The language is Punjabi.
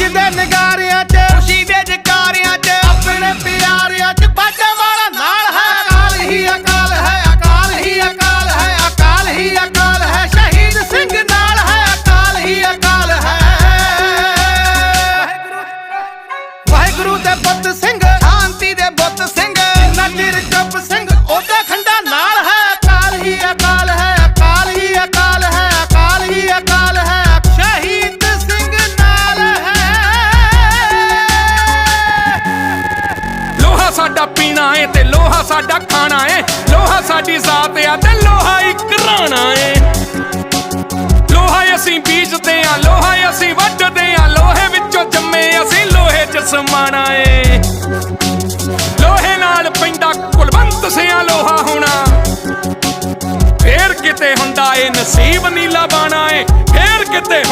ਵੱਜਦੇ ਨਗਾਰਿਆਂ 'ਚ, ਖੁਸ਼ੀ ਦੇ ਜਕਾਰਿਆਂ 'ਚ, ਆਪਣੇ ਪਿਆਰਿਆਂ 'ਚ ਬਾਜਾਂ ਵਾਲਾ ਨਾਲ ਹੈ, ਅਕਾਲ ਹੀ ਅਕਾਲ ਹੈ, ਅਕਾਲ ਹੀ ਅਕਾਲ ਹੈ, ਅਕਾਲ ਹੀ ਅਕਾਲ ਹੈ, ਸ਼ਹੀਦ ਸਿੰਘ ਨਾਲ ਹੈ, ਅਕਾਲ ਹੀ ਅਕਾਲ ਹੈ। ਵਾਹਿਗੁਰੂ ਦੇ ਪੁੱਤ ਸਿੰਘ ਸਾਡਾ ਪੀਣਾ ਏ ਤੇ ਲੋਹਾ ਸਾਡਾ ਖਾਣਾ ਏ। ਲੋਹਾ ਸਾਡੀ ਜ਼ਾਤ ਆ ਤੇ ਲੋਹਾ ਇੱਕ ਰਾਣਾ ਏ। ਲੋਹਾ ਅਸੀਂ ਬੀਜਦੇ ਆ, ਲੋਹਾ ਅਸੀਂ ਵੱਢਦੇ ਆ। ਲੋਹੇ ਵਿੱਚੋਂ ਜੰਮੇ ਅਸੀਂ ਲੋਹੇ 'ਚ ਸਮਾਣਾ ਏ। ਲੋਹੇ ਨਾਲ ਪੈਂਦਾ ਕੁਲਵੰਤ ਸਿਆ ਲੋਹਾ ਹੋਣਾ। ਫੇਰ ਕਿਤੇ ਹੁੰਦਾ ਏ ਨਸੀਬ ਨੀਲਾ ਬਾਣਾ ਏ। ਫੇਰ ਕਿਤੇ